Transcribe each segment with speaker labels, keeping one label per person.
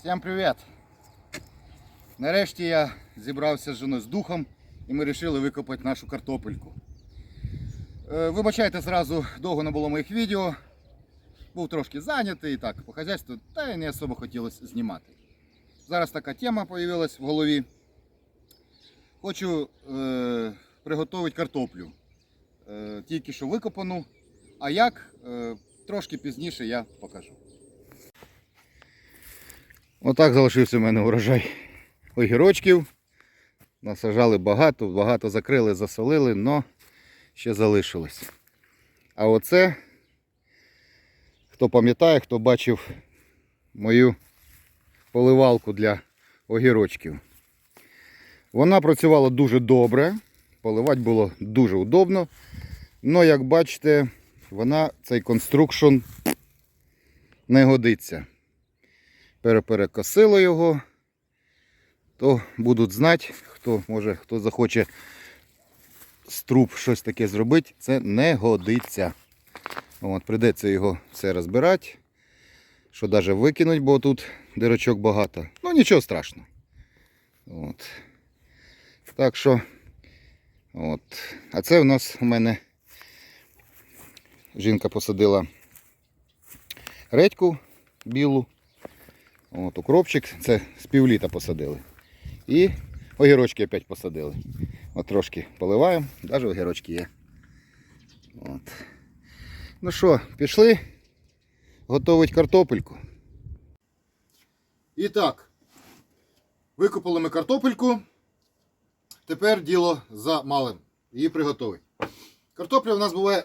Speaker 1: Всім привіт! Нарешті я зібрався з жіною з духом і ми вирішили викопати нашу картопельку. Е, Вибачайте, зразу довго не було моїх відео. Був трошки зайнятий і так, по хазяйству, та й не особо хотілося знімати. Зараз така тема з'явилась в голові. Хочу е, приготувати картоплю. Е, тільки що викопану. А як? Е, трошки пізніше я покажу. Отак залишився в мене урожай огірочків. Насажали багато, багато закрили, засолили, але ще залишилось. А оце, хто пам'ятає, хто бачив мою поливалку для огірочків. Вона працювала дуже добре, поливати було дуже удобно. Але, як бачите, вона цей конструкшн не годиться переперекосило його, то будуть знати, хто може, хто захоче з труб щось таке зробити, це не годиться. От, Придеться його все розбирати, що навіть викинуть, бо тут дирочок багато. Ну нічого страшного. От. Так що, от. а це у нас у мене жінка посадила редьку білу. От, укропчик, це з півліта посадили. І огірочки опять посадили. От трошки поливаємо, навіть огірочки є. От. Ну що, пішли готувати картопельку. І так, викопали ми картопельку. Тепер діло за малим. Її приготувати. Картопля у нас буває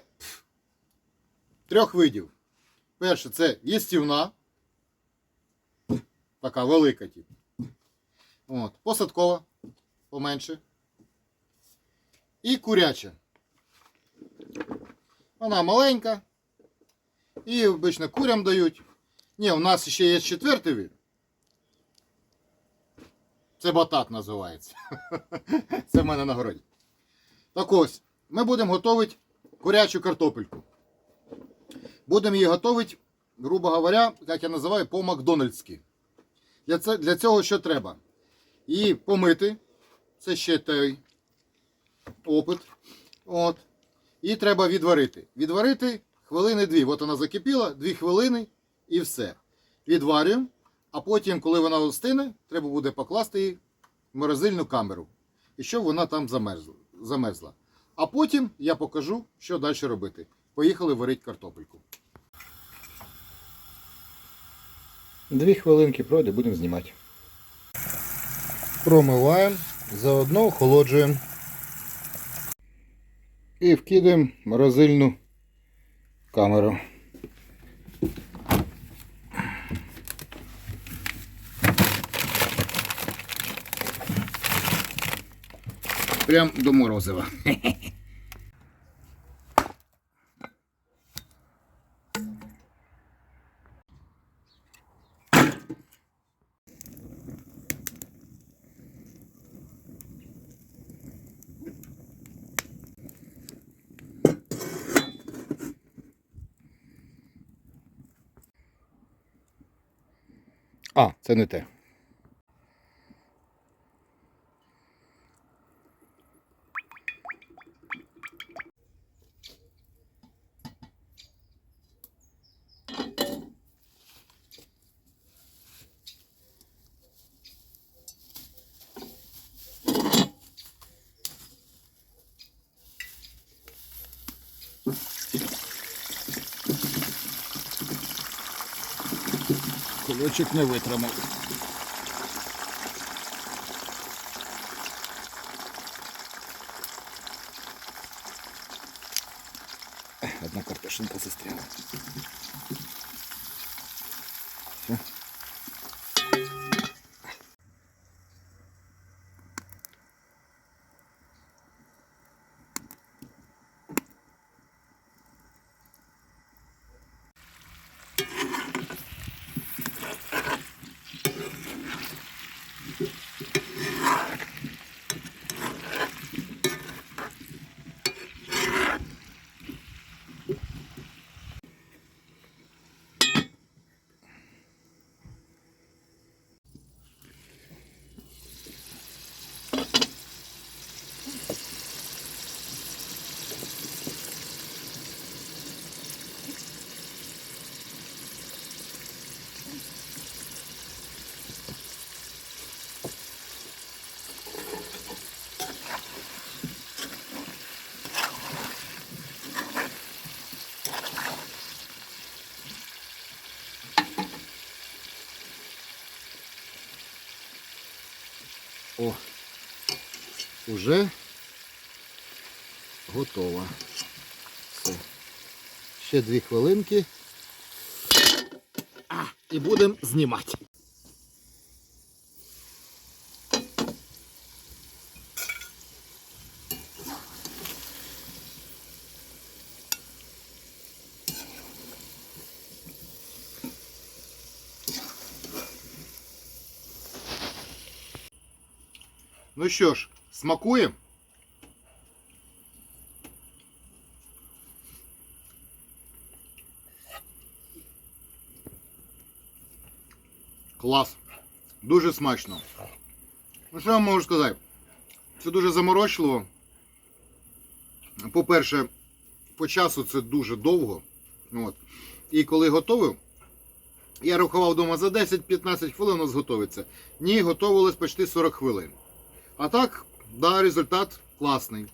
Speaker 1: трьох видів. Перше це їстівна така велика, типу. От, посадкова, поменше. І куряча. Вона маленька. І обично курям дають. Ні, у нас ще є четвертий вид. Це батат називається. Це в мене на городі. Так ось, ми будемо готувати курячу картопельку. Будемо її готувати, грубо говоря, як я називаю, по-макдональдськи. Для, цього що треба? Її помити. Це ще той опит. От. І треба відварити. Відварити хвилини дві. От вона закипіла, дві хвилини і все. Відварюємо. А потім, коли вона остине, треба буде покласти її в морозильну камеру. І щоб вона там замерзла. А потім я покажу, що далі робити. Поїхали варити картопельку. Дві хвилинки пройде, будемо знімати. Промиваємо, заодно охолоджуємо. І вкидаємо морозильну камеру. Прям до морозива. А, це не те. кулочок не витримав. Одна картошинка застряла. Все. you О, уже готово. Все. Ще дві хвилинки. А, і будемо знімати. Ну що ж, смакує? Клас. Дуже смачно. Ну що я можу сказати? Це дуже заморочливо. По-перше, по часу це дуже довго. От. І коли готовив, я рахував вдома за 10-15 хвилин у нас готовиться. Ні, готовилось почти 40 хвилин. А так, да, результат класний.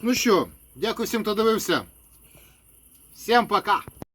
Speaker 1: Ну що, дякую всім, хто дивився. Всім пока!